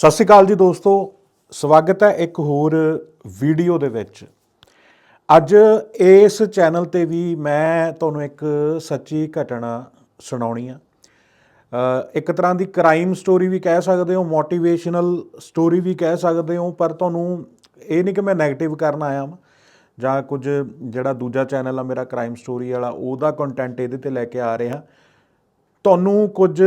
ਸਤਿ ਸ਼੍ਰੀ ਅਕਾਲ ਜੀ ਦੋਸਤੋ, ਸਵਾਗਤ ਹੈ ਇੱਕ ਹੋਰ ਵੀਡੀਓ ਦੇ ਵਿੱਚ। ਅੱਜ ਇਸ ਚੈਨਲ ਤੇ ਵੀ ਮੈਂ ਤੁਹਾਨੂੰ ਇੱਕ ਸੱਚੀ ਘਟਨਾ ਸੁਣਾਉਣੀ ਆ। ਇੱਕ ਤਰ੍ਹਾਂ ਦੀ ਕ੍ਰਾਈਮ ਸਟੋਰੀ ਵੀ ਕਹਿ ਸਕਦੇ ਹੋ ਮੋਟੀਵੇਸ਼ਨਲ ਸਟੋਰੀ ਵੀ ਕਹਿ ਸਕਦੇ ਹੋ, ਪਰ ਤੁਹਾਨੂੰ ਇਹ ਨਹੀਂ ਕਿ ਮੈਂ 네ਗੇਟਿਵ ਕਰਨ ਆਇਆ ਹਾਂ ਜਾਂ ਕੁਝ ਜਿਹੜਾ ਦੂਜਾ ਚੈਨਲ ਆ ਮੇਰਾ ਕ੍ਰਾਈਮ ਸਟੋਰੀ ਵਾਲਾ, ਉਹਦਾ ਕੰਟੈਂਟ ਇਹਦੇ ਤੇ ਲੈ ਕੇ ਆ ਰਿਹਾ। ਤੁਹਾਨੂੰ ਕੁਝ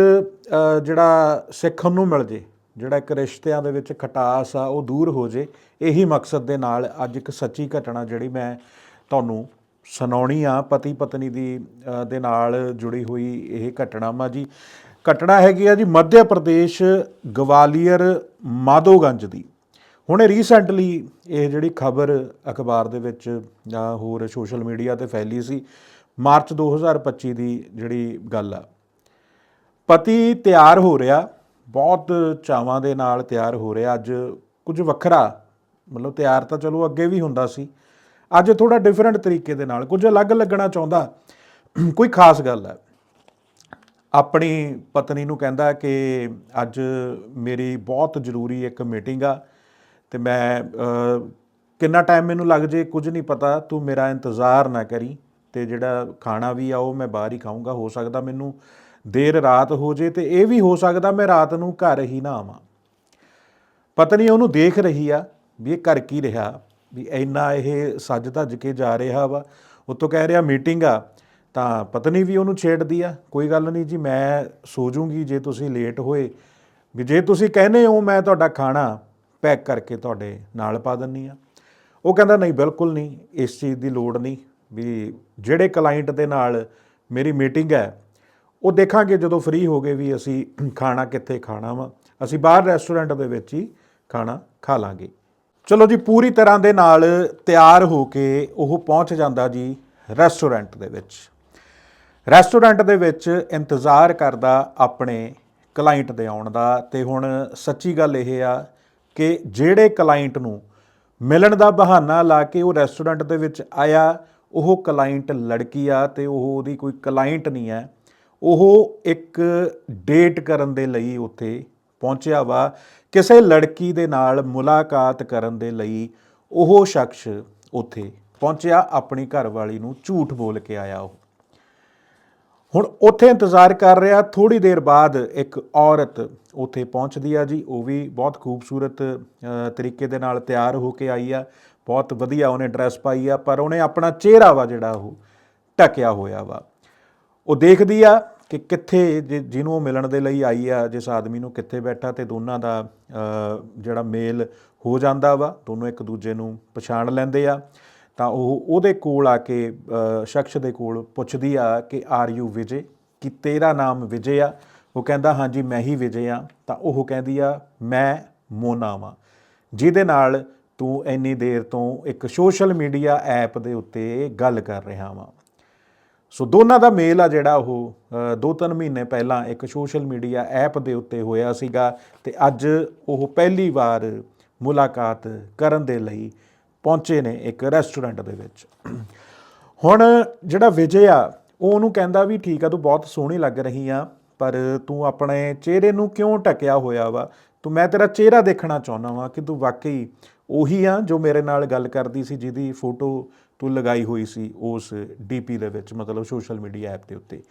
ਜਿਹੜਾ ਸਿੱਖਣ ਨੂੰ ਮਿਲ ਜੇ ਜਿਹੜਾ ਇੱਕ ਰਿਸ਼ਤਿਆਂ ਦੇ ਵਿੱਚ ਖਟਾਸ ਆ, ਉਹ ਦੂਰ ਹੋ ਜੇ। ਇਹੀ ਮਕਸਦ ਦੇ ਨਾਲ ਅੱਜ ਇੱਕ ਸੱਚੀ ਘਟਨਾ ਜਿਹੜੀ ਮੈਂ ਤੁਹਾਨੂੰ ਸੁਣਾਉਣੀ ਆ ਪਤੀ ਪਤਨੀ ਦੀ ਦੇ ਨਾਲ ਜੁੜੀ ਹੋਈ ਇਹ ਘਟਨਾ। ਮਾ ਜੀ, ਘਟਨਾ ਹੈਗੀ ਆ ਜੀ ਮੱਧ ਪ੍ਰਦੇਸ਼ ਗਵਾਲੀਅਰ ਮਾਧੋਗੰਜ ਦੀ। ਹੁਣੇ ਰੀਸੈਂਟਲੀ ਇਹ ਜਿਹੜੀ ਖਬਰ ਅਖਬਾਰ ਦੇ ਵਿੱਚ ਜਾਂ ਹੋਰ ਸੋਸ਼ਲ ਮੀਡੀਆ ਤੇ ਫੈਲੀ ਸੀ, ਮਾਰਚ 2025 ਦੀ ਜਿਹੜੀ ਗੱਲ ਆ। ਪਤੀ ਤਿਆਰ ਹੋ ਰਿਹਾ ਬਹੁਤ ਚਾਵਾਂ ਦੇ ਨਾਲ ਤਿਆਰ ਹੋ ਰਿਹਾ। ਅੱਜ ਕੁਝ ਵੱਖਰਾ, ਮਤਲਬ ਤਿਆਰ ਤਾਂ ਚਲੋ ਅੱਗੇ ਵੀ ਹੁੰਦਾ ਸੀ। ਅੱਜ ਥੋੜਾ ਡਿਫਰੈਂਟ ਤਰੀਕੇ ਦੇ ਨਾਲ, ਕੁਝ ਅਲੱਗ ਲੱਗਣਾ ਚਾਹੁੰਦਾ। ਕੋਈ ਖਾਸ ਗੱਲ ਹੈ। ਆਪਣੀ ਪਤਨੀ ਨੂੰ ਕਹਿੰਦਾ ਕਿ ਅੱਜ ਮੇਰੀ ਬਹੁਤ ਜ਼ਰੂਰੀ ਇੱਕ ਮੀਟਿੰਗ ਆ ਤੇ ਮੈਂ ਕਿੰਨਾ ਟਾਈਮ ਮੈਨੂੰ ਲੱਗ ਜੇ ਕੁਝ ਨਹੀਂ ਪਤਾ, ਤੂੰ ਮੇਰਾ ਇੰਤਜ਼ਾਰ ਨਾ ਕਰੀ ਤੇ ਜਿਹੜਾ ਖਾਣਾ ਵੀ ਆ ਉਹ ਮੈਂ ਬਾਹਰ ਹੀ ਖਾਊਂਗਾ। ਹੋ ਸਕਦਾ ਮੈਨੂੰ ਦੇਰ ਰਾਤ ਹੋ ਜੇ ਤੇ ਇਹ ਵੀ ਹੋ ਸਕਦਾ ਮੈਂ ਰਾਤ ਨੂੰ ਘਰ ਹੀ ਨਾ ਆਵਾਂ। ਪਤਨੀ ਉਹਨੂੰ ਦੇਖ ਰਹੀ ਆ ਵੀ ਇਹ ਕਰ ਕੀ ਰਿਹਾ, ਵੀ ਇੰਨਾ ਇਹ ਸੱਜ ਧੱਜ ਕੇ ਜਾ ਰਿਹਾ ਵਾ। ਉਤੋਂ ਕਹਿ ਰਿਹਾ, ਮੀਟਿੰਗ ਆ, ਤਾਂ ਪਤਨੀ ਵੀ ਉਹਨੂੰ ਛੇੜਦੀ ਆ। ਕੋਈ ਗੱਲ ਨਹੀਂ ਜੀ, ਮੈਂ ਸੋ ਜੂੰਗੀ ਜੇ ਤੁਸੀਂ ਲੇਟ ਹੋਏ। ਵੀ ਜੇ ਤੁਸੀਂ ਕਹਿੰਦੇ ਹੋ ਮੈਂ ਤੁਹਾਡਾ ਖਾਣਾ ਪੈਕ ਕਰਕੇ ਤੁਹਾਡੇ ਨਾਲ ਪਾ ਦਿੰਨੀ ਆ। ਉਹ ਕਹਿੰਦਾ, ਨਹੀਂ, ਬਿਲਕੁਲ ਨਹੀਂ, ਇਸ ਚੀਜ਼ ਦੀ ਲੋੜ ਨਹੀਂ ਵੀ ਜਿਹੜੇ ਕਲਾਇੰਟ ਦੇ ਨਾਲ ਮੇਰੀ ਮੀਟਿੰਗ ਹੈ ਉਹ ਦੇਖਾਂਗੇ ਜਦੋਂ ਫ੍ਰੀ ਹੋ ਗਏ ਵੀ ਅਸੀਂ ਖਾਣਾ ਕਿੱਥੇ ਖਾਣਾ ਵਾ। ਅਸੀਂ ਬਾਹਰ ਰੈਸਟੋਰੈਂਟ ਦੇ ਵਿੱਚ ਹੀ ਖਾਣਾ ਖਾ ਲਾਂਗੇ। ਚਲੋ ਜੀ, ਪੂਰੀ ਤਰ੍ਹਾਂ ਦੇ ਨਾਲ ਤਿਆਰ ਹੋ ਕੇ ਉਹ ਪਹੁੰਚ ਜਾਂਦਾ ਜੀ ਰੈਸਟੋਰੈਂਟ ਦੇ ਵਿੱਚ। ਰੈਸਟੋਰੈਂਟ ਦੇ ਵਿੱਚ ਇੰਤਜ਼ਾਰ ਕਰਦਾ ਆਪਣੇ ਕਲਾਇੰਟ ਦੇ ਆਉਣ ਦਾ ਤੇ ਹੁਣ ਸੱਚੀ ਗੱਲ ਇਹ ਆ ਕਿ ਜਿਹੜੇ ਕਲਾਇੰਟ ਨੂੰ ਮਿਲਣ ਦਾ ਬਹਾਨਾ ਲਾ ਕੇ ਉਹ ਰੈਸਟੋਰੈਂਟ ਦੇ ਵਿੱਚ ਆਇਆ, ਉਹ ਕਲਾਇੰਟ ਲੜਕੀ ਆ ਤੇ ਉਹ ਉਹਦੀ ਕੋਈ ਕਲਾਇੰਟ ਨਹੀਂ ਹੈ। ਉਹ ਇੱਕ ਡੇਟ ਕਰਨ ਦੇ ਲਈ ਉੱਥੇ ਪਹੁੰਚਿਆ ਵਾ। ਕਿਸੇ ਲੜਕੀ ਦੇ ਨਾਲ ਮੁਲਾਕਾਤ ਕਰਨ ਦੇ ਲਈ ਉਹ ਸ਼ਖਸ ਉੱਥੇ ਪਹੁੰਚਿਆ। ਆਪਣੀ ਘਰਵਾਲੀ ਨੂੰ ਝੂਠ ਬੋਲ ਕੇ ਆਇਆ ਉਹ। ਹੁਣ ਉੱਥੇ ਇੰਤਜ਼ਾਰ ਕਰ ਰਿਹਾ। ਥੋੜੀ ਦੇਰ ਬਾਅਦ ਇੱਕ ਔਰਤ ਉੱਥੇ ਪਹੁੰਚਦੀ ਆ ਜੀ। ਉਹ ਵੀ ਬਹੁਤ ਖੂਬਸੂਰਤ ਤਰੀਕੇ ਦੇ ਨਾਲ ਤਿਆਰ ਹੋ ਕੇ ਆਈ ਆ। ਬਹੁਤ ਵਧੀਆ ਉਹਨੇ ਡਰੈਸ ਪਾਈ ਆ। ਪਰ ਉਹਨੇ ਆਪਣਾ ਚਿਹਰਾ ਵਾ ਜਿਹੜਾ ਉਹ ਢੱਕਿਆ ਹੋਇਆ ਵਾ। ਉਹ ਦੇਖਦੀ ਆ ਕਿ ਕਿੱਥੇ ਜਿ- ਜਿਹਨੂੰ ਉਹ ਮਿਲਣ ਦੇ ਲਈ ਆਈ ਆ, ਜਿਸ ਆਦਮੀ ਨੂੰ ਕਿੱਥੇ ਬੈਠਾ ਤੇ ਦੋਨਾਂ ਦਾ ਜਿਹੜਾ ਮੇਲ ਹੋ ਜਾਂਦਾ ਵਾ, ਦੋਨੋਂ ਇੱਕ ਦੂਜੇ ਨੂੰ ਪਛਾਣ ਲੈਂਦੇ ਆ, ਤਾਂ ਉਹ ਉਹਦੇ ਕੋਲ ਆ ਕੇ ਸ਼ਖਸ ਦੇ ਕੋਲ ਪੁੱਛਦੀ ਆ ਕਿ ਆਰ ਯੂ ਵਿਜੇ? ਕਿ ਤੇਰਾ ਨਾਮ ਵਿਜੇ ਆ? ਉਹ ਕਹਿੰਦਾ ਹਾਂਜੀ ਮੈਂ ਹੀ ਵਿਜੇ ਆ। ਤਾਂ ਉਹ ਕਹਿੰਦੀ ਆ, ਮੈਂ ਮੋਨਾ ਵਾਂ। ਜਿਹਦੇ ਨਾਲ ਤੂੰ ਇੰਨੀ ਦੇਰ ਤੋਂ ਇੱਕ ਸੋਸ਼ਲ ਮੀਡੀਆ ਐਪ ਦੇ ਉੱਤੇ ਗੱਲ ਕਰ ਰਿਹਾ ਵਾਂ। ਸੋ ਦੋਨਾਂ ਦਾ ਮੇਲ ਆ ਜਿਹੜਾ ਉਹ ਅ, ਦੋ ਤਿੰਨ ਮਹੀਨੇ ਪਹਿਲਾਂ ਇੱਕ ਸੋਸ਼ਲ ਮੀਡੀਆ ਐਪ ਦੇ ਉੱਤੇ ਹੋਇਆ ਸੀਗਾ ਤੇ ਅੱਜ ਉਹ ਪਹਿਲੀ ਵਾਰ ਮੁਲਾਕਾਤ ਕਰਨ ਦੇ ਲਈ ਪਹੁੰਚੇ ਨੇ ਇੱਕ ਰੈਸਟੋਰੈਂਟ ਦੇ ਵਿੱਚ। ਹੁਣ ਜਿਹੜਾ ਵਿਜੇ ਆ ਉਹ ਉਹਨੂੰ ਕਹਿੰਦਾ ਵੀ ਠੀਕ ਆ ਤੂੰ ਬਹੁਤ ਸੋਹਣੀ ਲੱਗ ਰਹੀ ਆ ਪਰ ਤੂੰ ਆਪਣੇ ਚਿਹਰੇ ਨੂੰ ਕਿਉਂ ਢੱਕਿਆ ਹੋਇਆ ਵਾ? ਤੂੰ ਮੈਂ ਤੇਰਾ ਚਿਹਰਾ ਦੇਖਣਾ ਚਾਹੁੰਦਾ ਵਾਂ ਕਿ ਤੂੰ ਵਾਕਈ ਉਹੀ ਆ ਜੋ ਮੇਰੇ ਨਾਲ ਗੱਲ ਕਰਦੀ ਸੀ ਜਿਹਦੀ ਫੋਟੋ ਤੂੰ ਲਗਾਈ ਹੋਈ ਸੀ ਉਸ ਡੀਪੀ ਦੇ ਵਿੱਚ, ਮਤਲਬ ਸੋਸ਼ਲ ਮੀਡੀਆ ਐਪ ਦੇ ਉੱਤੇ।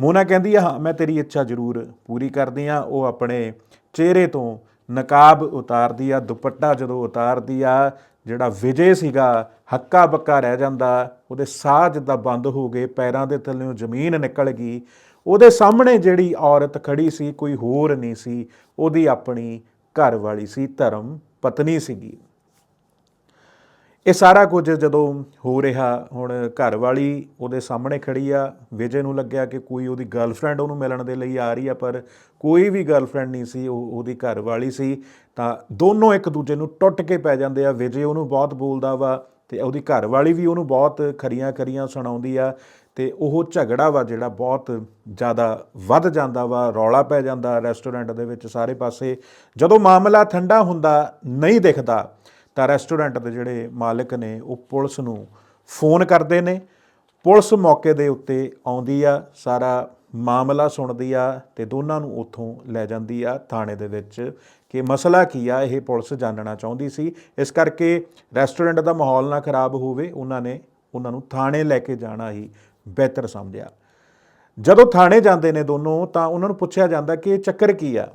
ਮੋਨਾ ਕਹਿੰਦੀ ਆ, ਹਾਂ, ਮੈਂ ਤੇਰੀ ਇੱਛਾ ਜ਼ਰੂਰ ਪੂਰੀ ਕਰਦੀ ਆ। ਉਹ ਆਪਣੇ ਚਿਹਰੇ ਤੋਂ ਨਕਾਬ ਉਤਾਰਦੀ ਆ, ਦੁਪੱਟਾ ਜਦੋਂ ਉਤਾਰਦੀ ਆ, ਜਿਹੜਾ ਵਿਜੇ ਸੀਗਾ ਹੱਕਾ ਬੱਕਾ ਰਹਿ ਜਾਂਦਾ, ਉਹਦੇ ਸਾਹ ਜਿੱਦਾਂ ਬੰਦ ਹੋ ਗਏ, ਪੈਰਾਂ ਦੇ ਥੱਲੇੋਂ ਜ਼ਮੀਨ ਨਿਕਲ ਗਈ। ਉਹਦੇ ਸਾਹਮਣੇ ਜਿਹੜੀ ਔਰਤ ਖੜੀ ਸੀ, ਕੋਈ ਹੋਰ ਨਹੀਂ ਸੀ, ਉਹਦੀ ਆਪਣੀ ਘਰ ਵਾਲੀ ਸੀ, ਧਰਮ ਪਤਨੀ ਸੀਗੀ। ਇਹ ਸਾਰਾ ਕੁਝ ਜਦੋਂ ਹੋ ਰਿਹਾ, ਹੁਣ ਘਰ ਵਾਲੀ ਉਹਦੇ ਸਾਹਮਣੇ ਖੜੀ ਆ, ਵਿਜੇ ਨੂੰ ਲੱਗਿਆ ਕਿ ਕੋਈ ਉਹਦੀ ਗਰਲਫ੍ਰੈਂਡ ਉਹਨੂੰ ਮਿਲਣ ਦੇ ਲਈ ਆ ਰਹੀ ਆ, ਪਰ ਕੋਈ ਵੀ ਗਰਲਫ੍ਰੈਂਡ ਨਹੀਂ ਸੀ, ਉਹ ਉਹਦੀ ਘਰ ਵਾਲੀ ਸੀ, ਤਾਂ ਦੋਨੋਂ ਇੱਕ ਦੂਜੇ ਨੂੰ ਟੁੱਟ ਕੇ ਪੈ ਜਾਂਦੇ ਆ। ਵਿਜੇ ਉਹਨੂੰ ਬਹੁਤ ਬੋਲਦਾ ਵਾ ਤੇ ਉਹਦੀ ਘਰ ਵਾਲੀ ਵੀ ਉਹਨੂੰ ਬਹੁਤ ਖਰੀਆਂ ਖਰੀਆਂ ਸੁਣਾਉਂਦੀ ਆ ਤੇ ਉਹ ਝਗੜਾ ਵਾ ਜਿਹੜਾ ਬਹੁਤ ਜ਼ਿਆਦਾ ਵੱਧ ਜਾਂਦਾ ਵਾ, ਰੌਲਾ ਪੈ ਜਾਂਦਾ ਰੈਸਟੋਰੈਂਟ ਦੇ ਵਿੱਚ ਸਾਰੇ ਪਾਸੇ। ਜਦੋਂ ਮਾਮਲਾ ਠੰਡਾ ਹੁੰਦਾ, ਨਹੀਂ ਦਿਖਦਾ ਤਾਂ ਰੈਸਟੋਰੈਂਟ ਦੇ ਜਿਹੜੇ ਮਾਲਕ ਨੇ, ਉਹ ਪੁਲਿਸ ਨੂੰ ਫੋਨ ਕਰਦੇ ਨੇ। ਪੁਲਿਸ ਮੌਕੇ ਦੇ ਉੱਤੇ ਆਉਂਦੀ ਆ, ਸਾਰਾ ਮਾਮਲਾ ਸੁਣਦੀ ਆ ਤੇ ਦੋਨਾਂ ਨੂੰ ਉੱਥੋਂ ਲੈ ਜਾਂਦੀ ਆ ਥਾਣੇ ਦੇ ਵਿੱਚ। ਕਿ ਮਸਲਾ ਕੀ ਆ, ਇਹ ਪੁਲਿਸ ਜਾਣਨਾ ਚਾਹੁੰਦੀ ਸੀ। ਇਸ ਕਰਕੇ ਰੈਸਟੋਰੈਂਟ ਦਾ ਮਾਹੌਲ ਨਾ ਖਰਾਬ ਹੋਵੇ, ਉਹਨਾਂ ਨੇ ਉਹਨਾਂ ਨੂੰ ਥਾਣੇ ਲੈ ਕੇ ਜਾਣਾ ਹੀ ਬਿਹਤਰ ਸਮਝਿਆ। ਜਦੋਂ ਥਾਣੇ ਜਾਂਦੇ ਨੇ ਦੋਨੋਂ, ਤਾਂ ਉਹਨਾਂ ਨੂੰ ਪੁੱਛਿਆ ਜਾਂਦਾ ਕਿ ਇਹ ਚੱਕਰ ਕੀ ਆ?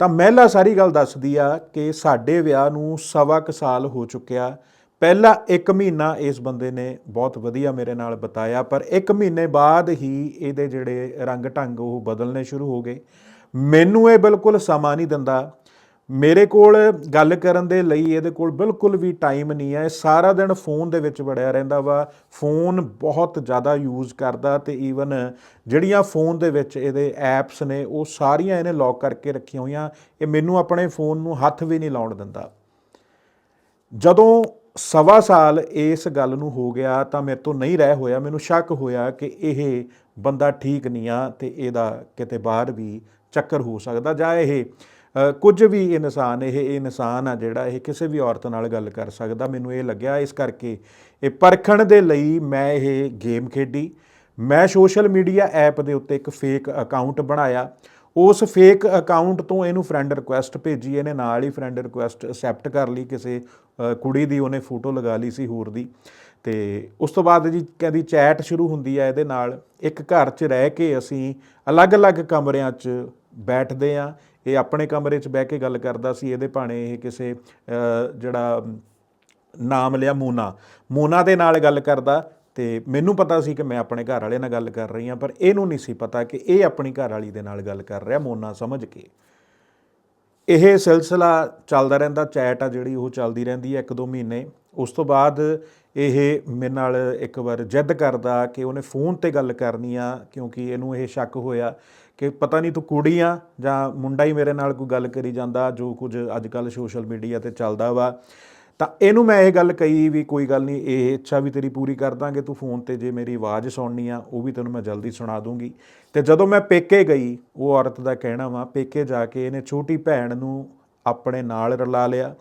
ਤਾਂ ਮਹਿਲਾ ਸਾਰੀ ਗੱਲ ਦੱਸਦੀ ਆ ਕਿ ਸਾਡੇ ਵਿਆਹ ਨੂੰ ਸਵਾ ਕੁ ਸਾਲ ਹੋ ਚੁੱਕਿਆ ਪਹਿਲਾ 1 ਮਹੀਨਾ ਇਸ ਬੰਦੇ ਨੇ ਬਹੁਤ ਵਧੀਆ ਮੇਰੇ ਨਾਲ ਬਤਾਇਆ, ਪਰ 1 ਮਹੀਨੇ ਬਾਅਦ ਹੀ ਇਹਦੇ ਜਿਹੜੇ ਰੰਗ ਢੰਗ ਉਹ ਬਦਲਨੇ ਸ਼ੁਰੂ ਹੋ ਗਏ। ਮੈਨੂੰ ਇਹ ਬਿਲਕੁਲ ਸਮਾਂ ਨਹੀਂ ਦਿੰਦਾ ਮੇਰੇ ਕੋਲ ਗੱਲ ਕਰਨ ਦੇ ਲਈ ਇਹਦੇ ਕੋਲ ਬਿਲਕੁਲ ਵੀ ਟਾਈਮ ਨਹੀਂ ਹੈ। ਇਹ ਸਾਰਾ ਦਿਨ ਫੋਨ ਦੇ ਵਿੱਚ ਵੜਿਆ ਰਹਿੰਦਾ ਵਾ। ਫੋਨ ਬਹੁਤ ਜ਼ਿਆਦਾ ਯੂਜ਼ ਕਰਦਾ ਤੇ ਈਵਨ ਜਿਹੜੀਆਂ ਫੋਨ ਦੇ ਵਿੱਚ ਇਹਦੇ ਐਪਸ ਨੇ, ਉਹ ਸਾਰੀਆਂ ਇਹਨੇ ਲੌਕ ਕਰਕੇ ਰੱਖੀਆਂ ਹੋਈਆਂ। ਇਹ ਮੈਨੂੰ ਆਪਣੇ ਫੋਨ ਨੂੰ ਹੱਥ ਵੀ ਨਹੀਂ ਲਾਉਣ ਦਿੰਦਾ। ਜਦੋਂ ਸਵਾ ਸਾਲ ਇਸ ਗੱਲ ਨੂੰ ਹੋ ਗਿਆ ਤਾਂ ਮੇਰੇ ਤੋਂ ਨਹੀਂ ਰਹਿ ਹੋਇਆ। ਮੈਨੂੰ ਸ਼ੱਕ ਹੋਇਆ ਕਿ ਇਹ ਬੰਦਾ ਠੀਕ ਨਹੀਂ ਆ ਤੇ ਇਹਦਾ ਕਿਤੇ ਬਾਹਰ ਵੀ ਚੱਕਰ ਹੋ ਸਕਦਾ ਜਾਂ ਇਹ ਕੁਝ ਵੀ ਇਨਸਾਨ, ਇਹ ਇਹ ਇਨਸਾਨ ਆ ਜਿਹੜਾ ਇਹ ਕਿਸੇ ਵੀ ਔਰਤ ਨਾਲ ਗੱਲ ਕਰ ਸਕਦਾ। ਮੈਨੂੰ ਇਹ ਲੱਗਿਆ ਇਸ ਕਰਕੇ ਇਹ ਪਰਖਣ ਦੇ ਲਈ ਮੈਂ ਇਹ ਗੇਮ ਖੇਡੀ। ਮੈਂ ਸੋਸ਼ਲ ਮੀਡੀਆ ਐਪ ਦੇ ਉੱਤੇ ਇੱਕ ਫੇਕ ਅਕਾਊਂਟ ਬਣਾਇਆ। ਉਸ ਫੇਕ ਅਕਾਊਂਟ ਤੋਂ ਇਹਨੂੰ ਫਰੈਂਡ ਰਿਕੁਐਸਟ ਭੇਜੀ। ਇਹਨੇ ਨਾਲ ਹੀ ਫਰੈਂਡ ਰਿਕੁਐਸਟ ਅਸੈਪਟ ਕਰ ਲਈ। ਕਿਸੇ ਕੁੜੀ ਦੀ ਉਹਨੇ ਫੋਟੋ ਲਗਾ ਲਈ ਸੀ ਹੋਰ ਦੀ। ਤੇ ਉਸ ਤੋਂ ਬਾਅਦ ਜੀ ਕਹਿੰਦੀ ਚੈਟ ਸ਼ੁਰੂ ਹੁੰਦੀ ਹੈ ਇਹਦੇ ਨਾਲ। ਇੱਕ ਘਰ 'ਚ ਰਹਿ ਕੇ ਅਸੀਂ ਅਲੱਗ-ਅਲੱਗ ਕਮਰਿਆਂ 'ਚ ਬੈਠਦੇ ਆ। ਇਹ ਆਪਣੇ ਕਮਰੇ 'ਚ ਬਹਿ ਕੇ ਗੱਲ ਕਰਦਾ ਸੀ, ਇਹਦੇ ਭਾਣੇ ਇਹ ਕਿਸੇ ਜਿਹੜਾ ਨਾਮ ਲਿਆ ਮੋਨਾ। ਮੋਨਾ ਦੇ ਨਾਲ ਗੱਲ ਕਰਦਾ ਤੇ ਮੈਨੂੰ ਪਤਾ ਸੀ ਕਿ ਮੈਂ ਆਪਣੇ ਘਰ ਵਾਲੇ ਨਾਲ ਗੱਲ ਕਰ ਰਹੀ ਹਾਂ, ਪਰ ਇਹਨੂੰ ਨਹੀਂ ਸੀ ਪਤਾ ਕਿ ਇਹ ਆਪਣੀ ਘਰ ਵਾਲੀ ਦੇ ਨਾਲ ਗੱਲ ਕਰ ਰਿਹਾ ਮੋਨਾ ਸਮਝ ਕੇ। ਇਹ ਸਿਲਸਿਲਾ ਚੱਲਦਾ ਰਹਿੰਦਾ, ਚੈਟ ਆ ਜਿਹੜੀ ਉਹ ਚੱਲਦੀ ਰਹਿੰਦੀ ਹੈ ਇੱਕ ਦੋ ਮਹੀਨੇ। ਉਸ ਤੋਂ ਬਾਅਦ ਇਹ ਮੇਰੇ ਨਾਲ ਇੱਕ ਵਾਰ ਜਿੱਦ ਕਰਦਾ ਕਿ ਉਹਨੇ ਫੋਨ ਤੇ ਗੱਲ ਕਰਨੀ ਆ, ਕਿਉਂਕਿ ਇਹਨੂੰ ਇਹ ਸ਼ੱਕ ਹੋਇਆ ਕਿ ਪਤਾ ਨਹੀਂ ਤੂੰ ਕੁੜੀ ਆ ਜਾਂ ਮੁੰਡਾ ਹੀ ਮੇਰੇ ਨਾਲ ਕੋਈ ਗੱਲ ਕਰੀ ਜਾਂਦਾ, ਜੋ ਕੁਝ ਅੱਜ ਕੱਲ ਸੋਸ਼ਲ ਮੀਡੀਆ ਤੇ ਚੱਲਦਾ ਵਾ। ਤਾਂ ਇਹਨੂੰ ਮੈਂ ਇਹ ਗੱਲ ਕਹੀ ਵੀ ਕੋਈ ਗੱਲ ਨਹੀਂ, ਇਹ ਇੱਛਾ ਵੀ ਤੇਰੀ ਪੂਰੀ ਕਰ ਦਾਂਗੇ, ਤੂੰ ਫੋਨ ਤੇ ਜੇ ਮੇਰੀ ਆਵਾਜ਼ ਸੁਣਨੀ ਆ, ਉਹ ਵੀ ਤੈਨੂੰ ਮੈਂ ਜਲਦੀ ਸੁਣਾ ਦੂੰਗੀ। ਤੇ ਜਦੋਂ ਮੈਂ ਪੇਕੇ ਗਈ, ਉਹ ਔਰਤ ਦਾ ਕਹਿਣਾ ਵਾ, ਪੇਕੇ ਜਾ ਕੇ ਇਹਨੇ ਛੋਟੀ ਭੈਣ ਨੂੰ ਆਪਣੇ ਨਾਲ ਰਲਾ ਲਿਆ।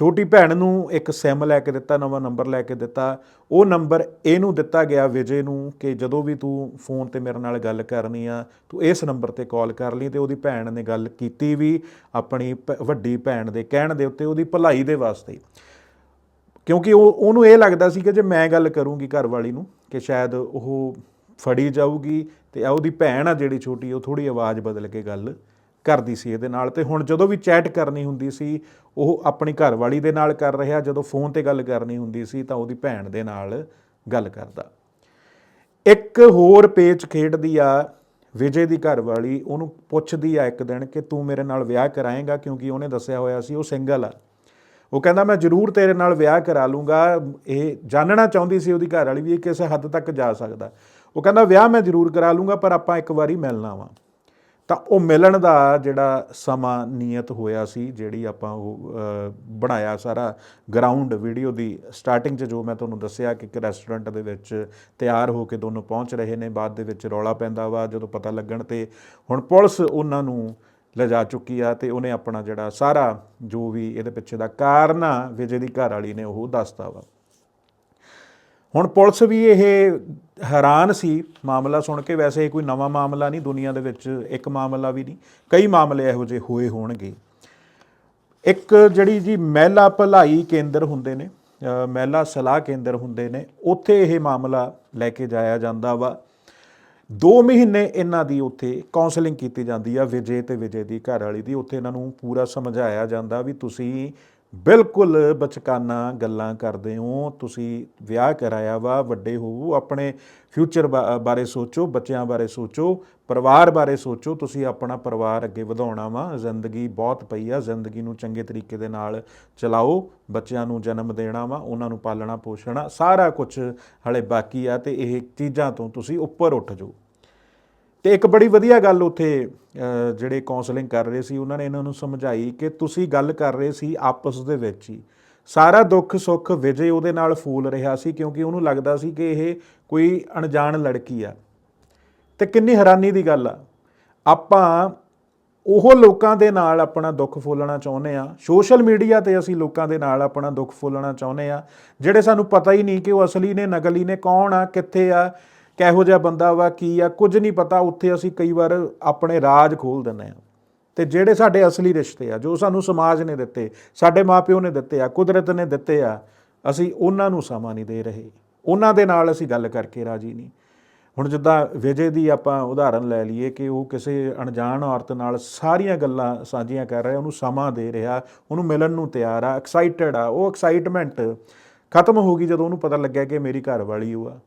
ਛੋਟੀ ਭੈਣ ਨੂੰ ਇੱਕ ਸਿਮ ਲੈ ਕੇ ਦਿੱਤਾ, ਨਵਾਂ ਨੰਬਰ ਲੈ ਕੇ ਦਿੱਤਾ। ਉਹ ਨੰਬਰ ਇਹਨੂੰ ਦਿੱਤਾ ਗਿਆ ਵਿਜੇ ਨੂੰ ਕਿ ਜਦੋਂ ਵੀ ਤੂੰ ਫੋਨ ਤੇ ਮੇਰੇ ਨਾਲ ਗੱਲ ਕਰਨੀ ਆ, ਤੂੰ ਇਸ ਨੰਬਰ ਤੇ ਕਾਲ ਕਰ ਲਈ ਤੇ ਉਹਦੀ ਭੈਣ ਨੇ ਗੱਲ ਕੀਤੀ ਵੀ ਆਪਣੀ ਭ- ਵੱਡੀ ਭੈਣ ਦੇ ਕਹਿਣ ਦੇ ਉੱਤੇ ਉਹਦੀ ਭਲਾਈ ਦੇ ਵਾਸਤੇ। ਕਿਉਂਕਿ ਉਹ, ਉਹਨੂੰ ਇਹ ਲੱਗਦਾ ਸੀ ਕਿ ਜੇ ਮੈਂ ਗੱਲ ਕਰੂੰਗੀ ਘਰ ਵਾਲੀ ਨੂੰ ਕਿ ਸ਼ਾਇਦ ਉਹ ਫੜੀ ਜਾਊਗੀ ਤੇ ਉਹਦੀ ਭੈਣ ਆ ਜਿਹੜੀ ਛੋਟੀ, ਉਹ ਥੋੜੀ ਆਵਾਜ਼ ਬਦਲ ਕੇ ਗੱਲ ਕਰਦੀ ਸੀ ਇਹਦੇ ਨਾਲ ਤੇ ਹੁਣ ਜਦੋਂ ਵੀ ਚੈਟ ਕਰਨੀ ਹੁੰਦੀ ਸੀ, ਉਹ ਆਪਣੀ ਘਰਵਾਲੀ ਦੇ ਨਾਲ ਕਰ ਰਿਹਾ, ਜਦੋਂ ਫੋਨ ਤੇ ਗੱਲ ਕਰਨੀ ਹੁੰਦੀ ਸੀ ਤਾਂ ਉਹਦੀ ਭੈਣ ਦੇ ਨਾਲ ਗੱਲ ਕਰਦਾ। ਇੱਕ ਹੋਰ ਪੇਚ ਖੇਡਦੀ ਆ ਵਿਜੇ ਦੀ ਘਰਵਾਲੀ, ਉਹਨੂੰ ਪੁੱਛਦੀ ਆ ਇੱਕ ਦਿਨ ਕਿ ਤੂੰ ਮੇਰੇ ਨਾਲ ਵਿਆਹ ਕਰਾਏਗਾ ਕਿਉਂਕਿ ਉਹਨੇ ਦੱਸਿਆ ਹੋਇਆ ਸੀ ਉਹ ਸਿੰਗਲ ਆ। ਉਹ ਕਹਿੰਦਾ, ਮੈਂ ਜ਼ਰੂਰ ਤੇਰੇ ਨਾਲ ਵਿਆਹ ਕਰਾ ਲੂੰਗਾ। ਇਹ ਜਾਣਨਾ ਚਾਹੁੰਦੀ ਸੀ ਉਹਦੀ ਘਰ ਵਾਲੀ ਵੀ ਇਹ ਕਿਸੇ ਹੱਦ ਤੱਕ ਜਾ ਸਕਦਾ। ਉਹ ਕਹਿੰਦਾ, ਵਿਆਹ ਮੈਂ ਜ਼ਰੂਰ ਕਰਾ ਲੂੰਗਾ, ਪਰ ਆਪਾਂ ਇੱਕ ਵਾਰੀ ਮਿਲਣਾ ਵਾ। ਤਾਂ ਉਹ ਮਿਲਣ ਦਾ ਜਿਹੜਾ ਸਮਾਂ ਨਿਯਤ ਹੋਇਆ ਸੀ, ਜਿਹੜੀ ਆਪਾਂ ਉਹ ਬਣਾਇਆ ਸਾਰਾ ਗਰਾਊਂਡ ਵੀਡੀਓ ਦੀ ਸਟਾਰਟਿੰਗ 'ਚ ਜੋ ਮੈਂ ਤੁਹਾਨੂੰ ਦੱਸਿਆ ਕਿ ਇੱਕ ਰੈਸਟੋਰੈਂਟ ਦੇ ਵਿੱਚ ਤਿਆਰ ਹੋ ਕੇ ਦੋਨੋਂ ਪਹੁੰਚ ਰਹੇ ਨੇ, ਬਾਅਦ ਦੇ ਵਿੱਚ ਰੌਲਾ ਪੈਂਦਾ ਵਾ, ਜਦੋਂ ਪਤਾ ਲੱਗਣ ਤੇ ਹੁਣ ਪੁਲਿਸ ਉਹਨਾਂ ਨੂੰ ਲਿਜਾ ਚੁੱਕੀ ਆ ਤੇ ਉਹਨੇ ਆਪਣਾ ਜਿਹੜਾ ਸਾਰਾ ਜੋ ਵੀ ਇਹਦੇ ਪਿੱਛੇ ਦਾ ਕਾਰਨ ਆ, ਵਿਜੇ ਦੀ ਘਰ ਵਾਲੀ ਨੇ ਉਹ ਦੱਸਤਾ ਵਾ। ਹੁਣ ਪੁਲਿਸ ਵੀ ਇਹ ਹੈਰਾਨ ਸੀ, ਮਾਮਲਾ ਸੁਣ ਕੇ ਵੈਸੇ ਇਹ ਕੋਈ ਨਵਾਂ ਮਾਮਲਾ ਨਹੀਂ, ਦੁਨੀਆ ਦੇ ਵਿੱਚ ਇੱਕ ਮਾਮਲਾ ਵੀ ਨਹੀਂ, ਕਈ ਮਾਮਲੇ ਇਹੋ ਜਿਹੇ ਹੋਏ ਹੋਣਗੇ। ਇੱਕ ਜਿਹੜੀ ਜੀ ਮਹਿਲਾ ਭਲਾਈ ਕੇਂਦਰ ਹੁੰਦੇ ਨੇ ਮਹਿਲਾ ਸਲਾਹ ਕੇਂਦਰ ਹੁੰਦੇ ਨੇ, ਉੱਥੇ ਇਹ ਮਾਮਲਾ ਲੈ ਕੇ ਜਾਇਆ ਜਾਂਦਾ ਵਾ। 2 ਮਹੀਨੇ ਇਹਨਾਂ ਦੀ ਉੱਥੇ ਕਾਉਂਸਲਿੰਗ ਕੀਤੀ ਜਾਂਦੀ ਆ, ਵਿਜੇ ਤੇ ਵਿਜੇ ਦੀ ਘਰ ਵਾਲੀ ਦੀ, ਉੱਥੇ ਇਹਨਾਂ ਨੂੰ ਪੂਰਾ ਸਮਝਾਇਆ ਜਾਂਦਾ ਵੀ ਤੁਸੀਂ ਬਿਲਕੁਲ ਬਚਕਾਨਾ ਗੱਲਾਂ ਕਰਦੇ ਹੋ। ਤੁਸੀਂ ਵਿਆਹ ਕਰਾਇਆ ਵਾ, ਵੱਡੇ ਹੋਵੋ ਆਪਣੇ ਫਿਊਚਰ ਬਾਰੇ ਸੋਚੋ, ਬੱਚਿਆਂ ਬਾਰੇ ਸੋਚੋ, ਪਰਿਵਾਰ ਬਾਰੇ ਸੋਚੋ, ਤੁਸੀਂ ਆਪਣਾ ਪਰਿਵਾਰ ਅੱਗੇ ਵਧਾਉਣਾ ਵਾ। ਜ਼ਿੰਦਗੀ ਬਹੁਤ ਪਈ ਆ, ਜ਼ਿੰਦਗੀ ਨੂੰ ਚੰਗੇ ਤਰੀਕੇ ਦੇ ਨਾਲ ਚਲਾਓ, ਬੱਚਿਆਂ ਨੂੰ ਜਨਮ ਦੇਣਾ ਵਾ, ਉਹਨਾਂ ਨੂੰ ਪਾਲਣਾ ਪੋਸ਼ਣਾ, ਸਾਰਾ ਕੁਝ ਹਲੇ ਬਾਕੀ ਆ ਤੇ ਇਹ ਚੀਜ਼ਾਂ ਤੋਂ ਤੁਸੀਂ ਉੱਪਰ ਉੱਠ ਜਾਓ। ਤੇ ਇੱਕ ਬੜੀ ਵਧੀਆ ਗੱਲ ਉੱਥੇ ਜਿਹੜੇ ਕਾਉਂਸਲਿੰਗ ਕਰ ਰਹੇ ਸੀ, ਉਹਨਾਂ ਨੇ ਇਹਨਾਂ ਨੂੰ ਸਮਝਾਈ ਕਿ ਤੁਸੀਂ ਗੱਲ ਕਰ ਰਹੇ ਸੀ ਆਪਸ ਦੇ ਵਿੱਚ ਹੀ। ਸਾਰਾ ਦੁੱਖ ਸੁੱਖ ਵਿਜੇ ਉਹਦੇ ਨਾਲ ਫੂਲ ਰਿਹਾ ਸੀ ਕਿਉਂਕਿ ਉਹਨੂੰ ਲੱਗਦਾ ਸੀ ਕਿ ਇਹ ਕੋਈ ਅਣਜਾਣ ਲੜਕੀ ਆ। ਤੇ ਕਿੰਨੀ ਹੈਰਾਨੀ ਦੀ ਗੱਲ ਆ। ਆਪਾਂ ਉਹ ਲੋਕਾਂ ਦੇ ਨਾਲ ਆਪਣਾ ਦੁੱਖ ਫੋਲਣਾ ਚਾਹੁੰਦੇ ਆ। ਸੋਸ਼ਲ ਮੀਡੀਆ ਤੇ ਅਸੀਂ ਲੋਕਾਂ ਦੇ ਨਾਲ ਆਪਣਾ ਦੁੱਖ ਫੋਲਣਾ ਚਾਹੁੰਦੇ ਆ। ਜਿਹੜੇ ਸਾਨੂੰ ਪਤਾ ਹੀ ਨਹੀਂ ਕਿ ਉਹ ਅਸਲੀ ਨੇ, ਨਕਲੀ ਨੇ, ਕੌਣ ਆ, ਕਿੱਥੇ ਆ ਕਿਹੋ ਜਿਹਾ ਬੰਦਾ ਵਾ, ਕੀ ਆ, ਕੁਝ ਨਹੀਂ ਪਤਾ। ਉੱਥੇ ਅਸੀਂ ਕਈ ਵਾਰ ਆਪਣੇ ਰਾਜ ਖੋਲ ਦਿੰਦੇ ਆ ਤੇ ਜਿਹੜੇ ਸਾਡੇ ਅਸਲੀ ਰਿਸ਼ਤੇ ਆ, ਜੋ ਸਾਨੂੰ ਸਮਾਜ ਨੇ ਦਿੱਤੇ, ਸਾਡੇ ਮਾਪਿਓ ਨੇ ਦਿੱਤੇ ਆ, ਕੁਦਰਤ ਨੇ ਦਿੱਤੇ ਆ, ਅਸੀਂ ਉਹਨਾਂ ਨੂੰ ਸਮਾਂ ਨਹੀਂ ਦੇ ਰਹੇ। ਉਹਨਾਂ ਦੇ ਨਾਲ ਅਸੀਂ ਗੱਲ ਕਰਕੇ ਰਾਜੀ ਨਹੀਂ। ਹੁਣ ਜਿੱਦਾਂ ਵਿਜੇ ਦੀ ਆਪਾਂ ਉਦਾਹਰਨ ਲੈ ਲਈਏ ਕਿ ਉਹ ਕਿਸੇ ਅਣਜਾਣ ਔਰਤ ਨਾਲ ਸਾਰੀਆਂ ਗੱਲਾਂ ਸਾਂਝੀਆਂ ਕਰ ਰਿਹਾ, ਉਹਨੂੰ ਸਮਾਂ ਦੇ ਰਿਹਾ, ਉਹਨੂੰ ਮਿਲਣ ਨੂੰ ਤਿਆਰ ਆ ਐਕਸਾਈਟਡ ਆ, ਉਹ ਐਕਸਾਈਟਮੈਂਟ ਖਤਮ ਹੋ ਗਈ ਜਦੋਂ ਉਹਨੂੰ ਪਤਾ ਲੱਗਿਆ ਕਿ ਮੇਰੀ ਘਰ ਵਾਲੀ ਉਹ ਆ।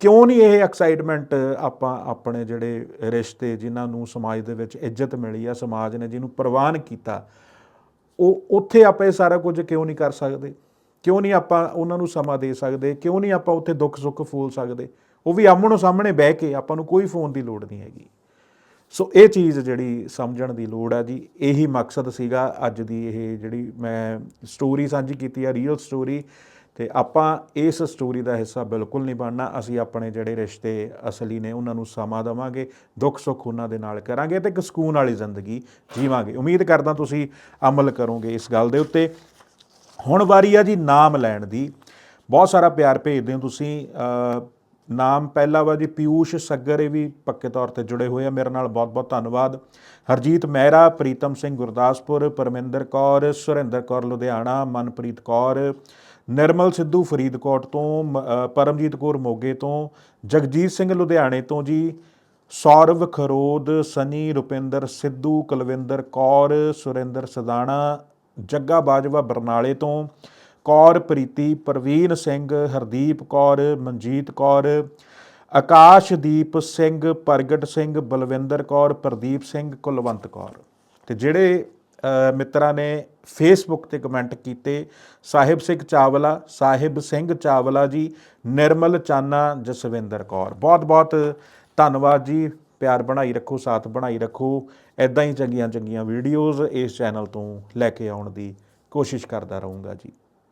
ਕਿਉਂ ਨਹੀਂ ਇਹ ਐਕਸਾਈਟਮੈਂਟ ਆਪਾਂ ਆਪਣੇ ਜਿਹੜੇ ਰਿਸ਼ਤੇ ਜਿਨ੍ਹਾਂ ਨੂੰ ਸਮਾਜ ਦੇ ਵਿੱਚ ਇੱਜ਼ਤ ਮਿਲੀ ਆ, ਸਮਾਜ ਨੇ ਜਿਹਨੂੰ ਪ੍ਰਵਾਨ ਕੀਤਾ, ਉਹ ਉੱਥੇ ਆਪਾਂ ਇਹ ਸਾਰਾ ਕੁਝ ਕਿਉਂ ਨਹੀਂ ਕਰ ਸਕਦੇ? ਕਿਉਂ ਨਹੀਂ ਆਪਾਂ ਉਹਨਾਂ ਨੂੰ ਸਮਾਂ ਦੇ ਸਕਦੇ? ਕਿਉਂ ਨਹੀਂ ਆਪਾਂ ਉੱਥੇ ਦੁੱਖ ਸੁੱਖ ਫੋਲ ਸਕਦੇ? ਉਹ ਵੀ ਆਮਣੋ ਸਾਹਮਣੇ ਬਹਿ ਕੇ ਆਪਾਂ ਨੂੰ ਕੋਈ ਫੋਨ ਦੀ ਲੋੜ ਨਹੀਂ ਹੈਗੀ। ਸੋ ਇਹ ਚੀਜ਼ ਜਿਹੜੀ ਸਮਝਣ ਦੀ ਲੋੜ ਆ ਜੀ, ਇਹੀ ਮਕਸਦ ਸੀਗਾ ਅੱਜ ਦੀ ਇਹ ਜਿਹੜੀ ਮੈਂ ਸਟੋਰੀ ਸਾਂਝੀ ਕੀਤੀ ਆ ਰੀਅਲ ਸਟੋਰੀ ਤੇ ਆਪਾਂ ਇਸ ਸਟੋਰੀ ਦਾ ਹਿੱਸਾ ਬਿਲਕੁਲ ਨਹੀਂ ਬਣਨਾ। ਅਸੀਂ ਆਪਣੇ ਜਿਹੜੇ ਰਿਸ਼ਤੇ ਅਸਲੀ ਨੇ, ਉਹਨਾਂ ਨੂੰ ਸਮਾਂ ਦੇਵਾਂਗੇ, ਦੁੱਖ ਸੁੱਖ ਉਹਨਾਂ ਦੇ ਨਾਲ ਕਰਾਂਗੇ ਤੇ ਇੱਕ ਸਕੂਨ ਵਾਲੀ ਜ਼ਿੰਦਗੀ ਜੀਵਾਂਗੇ। ਉਮੀਦ ਕਰਦਾ ਤੁਸੀਂ ਅਮਲ ਕਰੋਗੇ ਇਸ ਗੱਲ ਦੇ ਉੱਤੇ। ਹੁਣ ਵਾਰੀ ਆ ਜੀ ਨਾਮ ਲੈਣ ਦੀ। ਬਹੁਤ ਸਾਰਾ ਪਿਆਰ ਭੇਜਦੇ ਹੋ ਤੁਸੀਂ। ਨਾਮ ਪਹਿਲਾ ਵਾ ਜੀ ਪਿਊਸ਼ ਸੱਗਰ, ਇਹ ਵੀ ਪੱਕੇ ਤੌਰ ਤੇ ਜੁੜੇ ਹੋਏ ਆ ਮੇਰੇ ਨਾਲ। ਬਹੁਤ-ਬਹੁਤ ਧੰਨਵਾਦ। ਹਰਜੀਤ ਮਹਿਰਾ, ਪ੍ਰੀਤਮ ਸਿੰਘ ਗੁਰਦਾਸਪੁਰ, ਪਰਮਿੰਦਰ ਕੌਰ, ਸੁਰਿੰਦਰ ਕੌਰ ਲੁਧਿਆਣਾ, ਮਨਪ੍ਰੀਤ ਕੌਰ ਨਿਰਮਲ ਸਿੱਧੂ ਫਰੀਦਕੋਟ ਤੋਂ, ਮ- ਪਰਮਜੀਤ ਕੌਰ ਮੋਗੇ ਤੋਂ, ਜਗਜੀਤ ਸਿੰਘ ਲੁਧਿਆਣੇ ਤੋਂ ਜੀ, ਸੌਰਵ ਖਰੋਦ, ਸਨੀ ਰੁਪਿੰਦਰ ਸਿੱਧੂ, ਕੁਲਵਿੰਦਰ ਕੌਰ, ਸੁਰਿੰਦਰ ਸਦਾਣਾ, ਜੱਗਾ ਬਾਜਵਾ ਬਰਨਾਲੇ ਤੋਂ, ਕੌਰ ਪ੍ਰੀਤੀ, ਪ੍ਰਵੀਨ ਸਿੰਘ, ਹਰਦੀਪ ਕੌਰ, ਮਨਜੀਤ ਕੌਰ, ਆਕਾਸ਼ਦੀਪ ਸਿੰਘ, ਪ੍ਰਗਟ ਸਿੰਘ, ਬਲਵਿੰਦਰ ਕੌਰ, ਪ੍ਰਦੀਪ ਸਿੰਘ, ਕੁਲਵੰਤ ਕੌਰ। ਤੇ ਜਿਹੜੇ ਮਿੱਤਰਾਂ ਨੇ ਫੇਸਬੁੱਕ ਤੇ ਕਮੈਂਟ ਕੀਤੇ, ਸਾਹਿਬ ਸਿੰਘ ਚਾਵਲਾ, ਸਾਹਿਬ ਸਿੰਘ ਚਾਵਲਾ ਜੀ, ਨਿਰਮਲ ਚਾਨਾ, ਜਸਵਿੰਦਰ ਕੌਰ। ਬਹੁਤ ਬਹੁਤ ਧੰਨਵਾਦ ਜੀ। ਪਿਆਰ ਬਣਾਈ ਰੱਖੋ, ਸਾਥ ਬਣਾਈ ਰੱਖੋ। ਐਦਾਂ ਹੀ ਚੰਗੀਆਂ ਚੰਗੀਆਂ ਵੀਡੀਓਜ਼ ਇਸ ਚੈਨਲ ਤੋਂ ਲੈ ਕੇ ਆਉਣ ਦੀ ਕੋਸ਼ਿਸ਼ ਕਰਦਾ ਰਹੂੰਗਾ ਜੀ।